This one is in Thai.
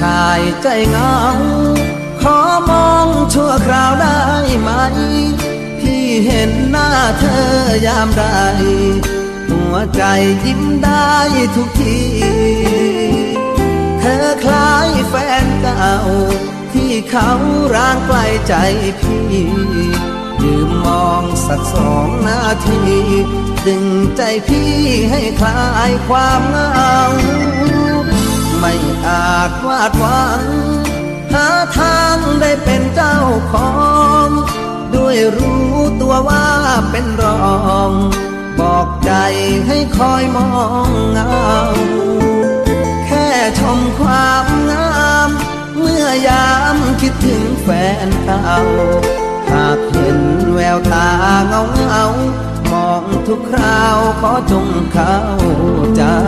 ใจเงา ขอมองชั่วคราวได้ไหม พี่เห็นหน้าเธอยามใด หัวใจยิ้มได้ทุกที เธอคล้ายแฟนเก่า ที่เขาร่างไกลใจพี่ยืมมองสักสองนาที ดึงใจพี่ให้คลายความเหงาาจวาดหวัง หาทางได้เป็นเจ้าของ ด้วยรู้ตัวว่าเป็นรอง บอกใจให้คอยมองเงา แค่ชมความงาม เมื่อยามคิดถึงแฟนเก่าหากเห็นแววตาเงาเงามองทุกคราวขอจงเข้า